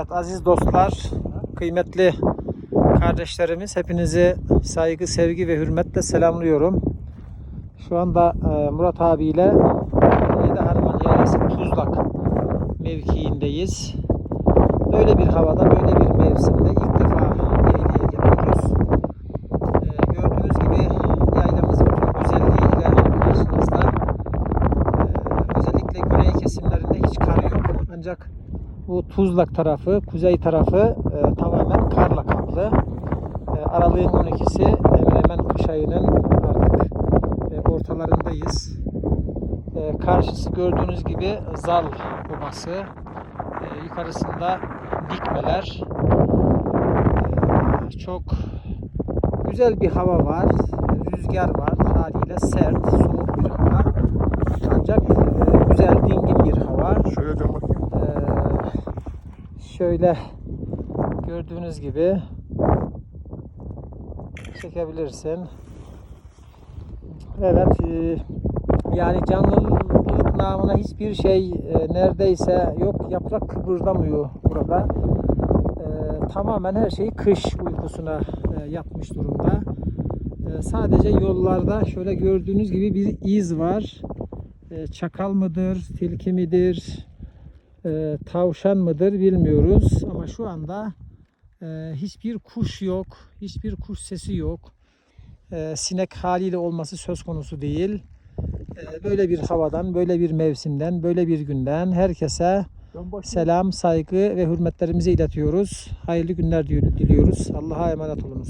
aziz dostlar, kıymetli kardeşlerimiz hepinizi saygı, sevgi ve hürmetle selamlıyorum. Şu anda e, Murat abiyle Yedi Harman Yaylası Tuzlak mevkiindeyiz. Böyle bir havada, böyle bir mevsimde ilk defa yaylaya geliyoruz. E, gördüğünüz gibi yaylamız bütün güzelliğiyle karşınızda. E, özellikle güney kesimlerinde hiç kar yok. Ancak bu Tuzlak tarafı, kuzey tarafı e, tamamen karla kaplı. E, Aralığın 12'si hemen hemen kış ayının artık e, ortalarındayız. E, karşısı gördüğünüz gibi Zal Obası. E, yukarısında dikmeler. E, çok güzel bir hava var. Rüzgar var. Haliyle sert, soğuk bir hava. Ancak e, güzel, dingin bir hava. Şöyle dön bakayım. Ee, şöyle gördüğünüz gibi çekebilirsin. Evet e, yani canlılık namına hiçbir şey e, neredeyse yok yaprak kıpırdamıyor burada. E, tamamen her şeyi kış uykusuna yatmış durumda. Sadece yollarda şöyle gördüğünüz gibi bir iz var. Çakal mıdır, tilki midir, e, tavşan mıdır bilmiyoruz ama şu anda e, hiçbir kuş yok, hiçbir kuş sesi yok. E, sinek haliyle olması söz konusu değil. E, böyle bir havadan, böyle bir mevsimden, böyle bir günden herkese selam, saygı ve hürmetlerimizi iletiyoruz. Hayırlı günler diliyoruz. Allah'a emanet olunuz.